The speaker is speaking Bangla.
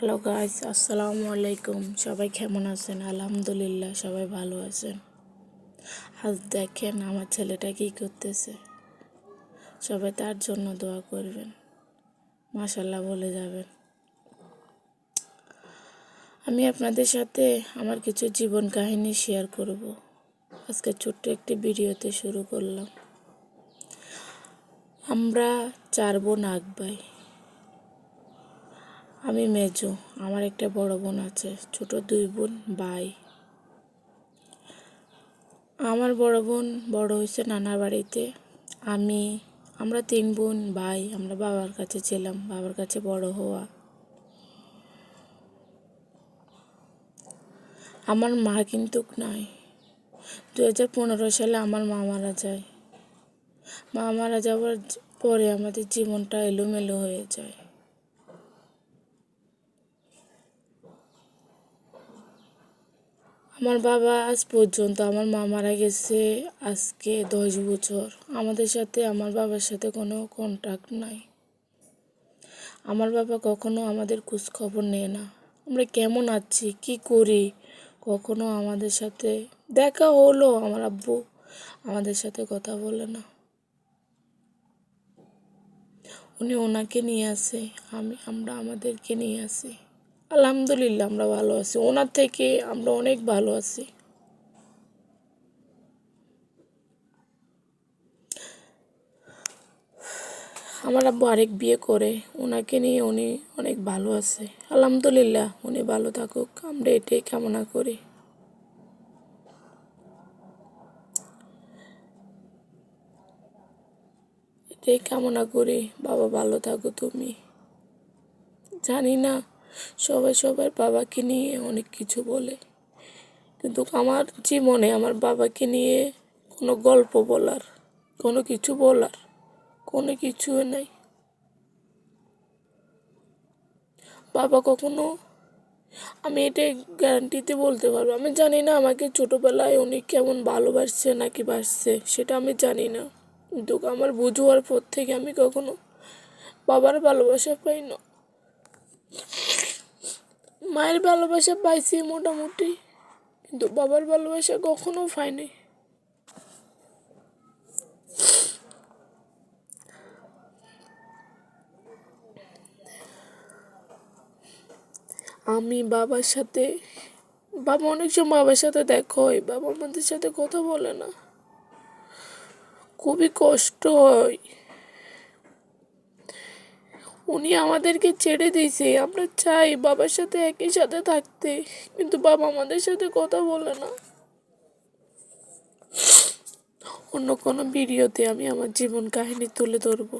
হ্যালো গাইজ আসসালামু আলাইকুম। সবাই কেমন আছেন? আলহামদুলিল্লাহ, সবাই ভালো আছেন। আজ দেখেন আমার ছেলেটা কী করতেছে। সবাই তার জন্য দোয়া করবেন। মাশাল্লাহ বলে যাবেন। আমি আপনাদের সাথে আমার কিছু জীবন কাহিনী শেয়ার করব। আজকে ছোট্ট একটি ভিডিওতে শুরু করলাম। আমরা চার বোন আগ ভাই আমি মেজো, আমার একটা বড় বোন আছে, ছোট দুই বোন, ভাই। আমার বড় বোন বড় হয়েছে নানার বাড়িতে। আমি, আমরা তিন বোন, ভাই, আমরা বাবার কাছে ছিলাম, বাবার কাছে বড় হওয়া। আমার মা কিন্তু নাই। দু হাজার পনেরো সালে আমার মা মারা যায়। মা মারা যাওয়ার পরে আমাদের জীবনটা এলোমেলো হয়ে যায়। আমার বাবা আজ পর্যন্ত আমার মা মারা গেছে আজকে দশ বছর। আমাদের সাথে, আমার বাবার সাথে কোনো কন্ট্যাক্ট নাই। আমার বাবা কখনো আমাদের খোঁজ খবর নেয় না। আমরা কেমন আছি, কি করি, কখনো আমাদের সাথে দেখা হলো, আমার আব্বু আমাদের সাথে কথা বলে না। উনি ওনাকে নিয়ে আসে, আমি, আমরা আমাদেরকে নিয়ে আসি। আলহামদুলিল্লাহ, আমরা ভালো আছি। ওনার থেকে আমরা অনেক ভালো আছি। আমার আব্বু আরেক বিয়ে করে, ওনাকে নিয়ে উনি অনেক ভালো আছে। আলহামদুলিল্লাহ, উনি ভালো থাকুক, আমরা এটাই কামনা করি। এটাই কামনা করি, বাবা ভালো থাকো তুমি। জানি না সবাই সবার বাবাকে নিয়ে অনেক কিছু বলে। কিন্তু আমার জীবনে আমার বাবাকে নিয়ে কোনো গল্প বলার, কোনো কিছু বলার, কোনো কিছু নেই। বাবা কখনো আমি এটা গ্যারান্টিতে বলতে পারব। আমি জানি না আমাকে ছোটোবেলায় উনি কেমন ভালোবাসছে নাকি বাসছে, সেটা আমি জানি না। কিন্তু আমার বুঝোয়ার পর থেকে আমি কখনো বাবার ভালোবাসা পাই না। মায়ের ভালোবাসা পাইছি মোটামুটি, কিন্তু বাবার ভালোবাসা কখনো পাইনি। আমি বাবার সাথে, বাবা অনেক সময় বাবার সাথে দেখা হয়, বাবা আমাদের সাথে কথা বলে না। খুবই কষ্ট হয়। উনি আমাদেরকে ছেড়ে দিয়েছে। আমরা চাই বাবার সাথে একই সাথে থাকতে, কিন্তু বাবা আমাদের সাথে কথা বলে না। অন্য কোনো ভিডিওতে আমি আমার জীবন কাহিনী তুলে ধরবো।